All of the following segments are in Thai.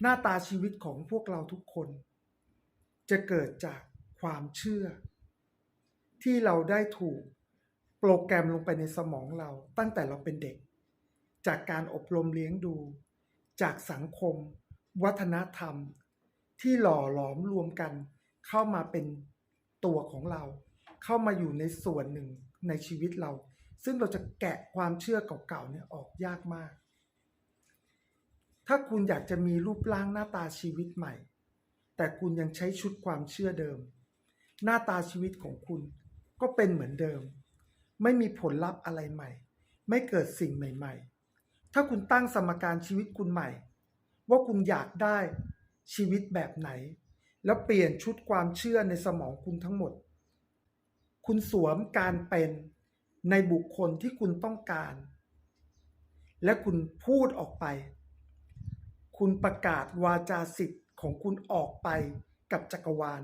หน้าตาชีวิตของพวกเราทุกคน จะเกิดจากความเชื่อ ที่เราได้ถูกโปรแกรมลงไปในสมองเราตั้งแต่เราเป็นเด็ก จากการอบรมเลี้ยงดู จากสังคม วัฒนธรรม ที่หล่อหลอมรวมกัน เข้ามาเป็นตัวของเรา เข้ามาอยู่ในส่วนหนึ่งในชีวิตเรา ซึ่งเราจะแกะความเชื่อเก่าๆเนี่ยออกยากมาก ถ้าคุณอยากจะมีรูปร่างหน้าตาชีวิตใหม่ แต่คุณยังใช้ชุดความเชื่อเดิม หน้าตาชีวิตของคุณก็เป็นเหมือนเดิม ไม่มีผลลัพธ์อะไรใหม่ ไม่เกิดสิ่งใหม่ ๆ ถ้าคุณตั้งสมการชีวิตคุณใหม่ ว่าคุณอยากได้ชีวิตแบบไหน แล้วเปลี่ยนชุดความเชื่อในสมองคุณทั้งหมด คุณสวมการเป็นในบุคคลที่คุณต้องการ และคุณพูดออกไป คุณประกาศวาจาสิทธิ์ของคุณออกไปกับจักรวาล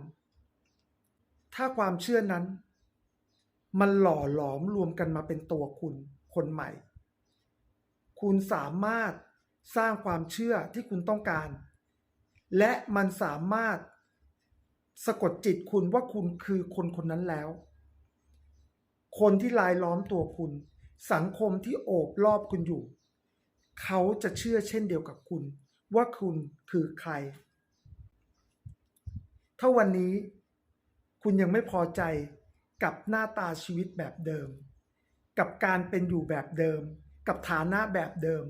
ถ้าความเชื่อนั้น มันหล่อหลอมรวมกันมาเป็นตัวคุณคนใหม่ คุณสามารถสร้างความเชื่อที่คุณต้องการ และมันสามารถสะกดจิตคุณว่าคุณคือคนคนนั้นแล้ว คนที่ลายล้อมตัวคุณ สังคมที่โอบรอบคุณอยู่ เขาจะเชื่อเช่นเดียวกับคุณ ว่าคุณคือใคร ถ้าวันนี้คุณยังไม่พอใจกับหน้าตาชีวิตแบบเดิม กับการเป็นอยู่แบบเดิม กับฐานะแบบเดิม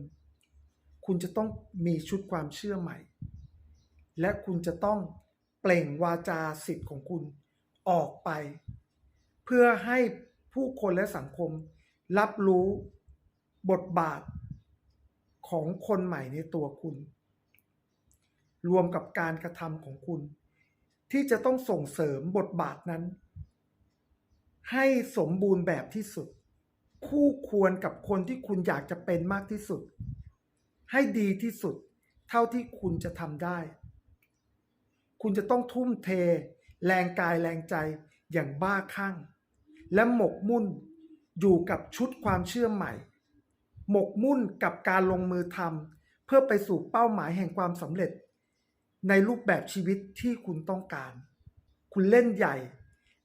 คุณจะต้องมีชุดความเชื่อใหม่ และคุณจะต้องเปล่งวาจาสิทธิ์ของคุณออกไป เพื่อให้ผู้คนและสังคมรับรู้บทบาทของคนใหม่ในตัวคุณ รวมกับการกระทำของคุณ ที่จะต้องส่งเสริมบทบาทนั้น ให้สมบูรณ์แบบที่สุด คู่ควรกับคนที่คุณอยากจะเป็นมากที่สุด ให้ดีที่สุด เท่าที่คุณจะทำได้ คุณจะต้องทุ่มเท แรงกายแรงใจอย่างบ้าคลั่ง และหมกมุ่นอยู่กับชุดความเชื่อใหม่ หมกมุ่นกับการลงมือทำเพื่อไปสู่เป้าหมายแห่งความสำเร็จ ในรูปแบบชีวิตที่คุณต้องการ คุณเล่นใหญ่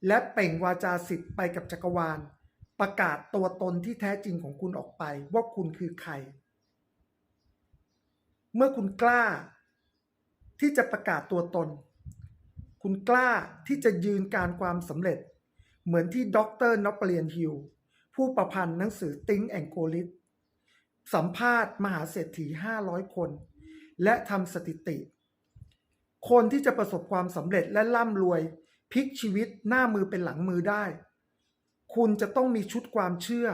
และเป่งวาจาสิทธิ์ไปกับจักรวาล ประกาศตัวตนที่แท้จริงของคุณออกไป ว่าคุณคือใคร เมื่อคุณกล้า ที่จะประกาศตัวตน คุณกล้าที่จะยืนการความสำเร็จ เหมือนที่ด็อกเตอร์นอปเปลียนฮิลผู้ประพันธ์หนังสือ Think and Go Rich สัมภาษณ์มหาเศรษฐี 500 คน และทำสถิติ คนที่จะประสบความสำเร็จและร่ำรวยพลิกชีวิตหน้ามือเป็นหลังมือได้ คุณจะต้องมีชุดความเชื่อ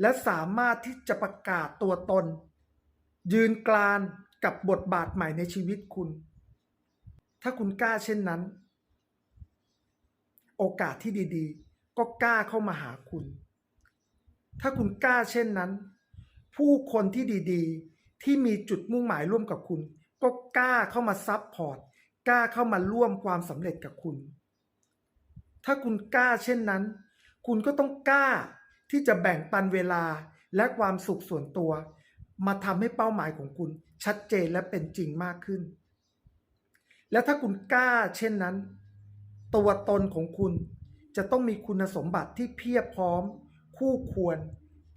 และสามารถที่จะประกาศตัวตน ยืนกลานกับบทบาทใหม่ในชีวิตคุณ ถ้าคุณกล้าเช่นนั้น โอกาสที่ดีๆ ก็กล้าเข้ามาหาคุณ ถ้าคุณกล้าเช่นนั้น ผู้คนที่ดีๆ ที่มีจุดมุ่งหมายร่วมกับคุณ ก็กล้าเข้ามาซับพอร์ต กล้าเข้ามาร่วมความสำเร็จกับคุณ ถ้าคุณกล้าเช่นนั้น คุณก็ต้องกล้าที่จะแบ่งปันเวลาและความสุขส่วนตัว มาทำให้เป้าหมายของคุณ ชัดเจนและเป็นจริงมากขึ้น และถ้าคุณกล้าเช่นนั้น ตัวตนของคุณจะต้องมีคุณสมบัติที่เพียบพร้อม คู่ควร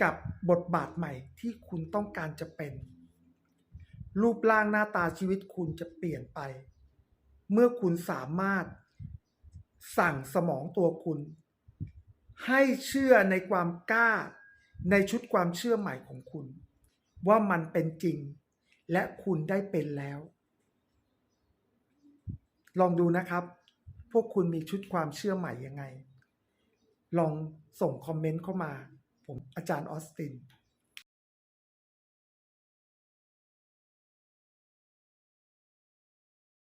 กับบทบาทใหม่ที่คุณต้องการจะเป็น รูปร่างหน้าตาชีวิตคุณจะเปลี่ยนไป เมื่อคุณสามารถสั่งสมองตัวคุณ ให้เชื่อในความกล้า ในชุดความเชื่อใหม่ของคุณ ว่ามันเป็นจริง และคุณได้เป็นแล้ว ลองดูนะครับ พวกคุณมีชุดความเชื่อใหม่ยังไง ลองส่งคอมเมนต์เข้ามา ผมอาจารย์ออสติน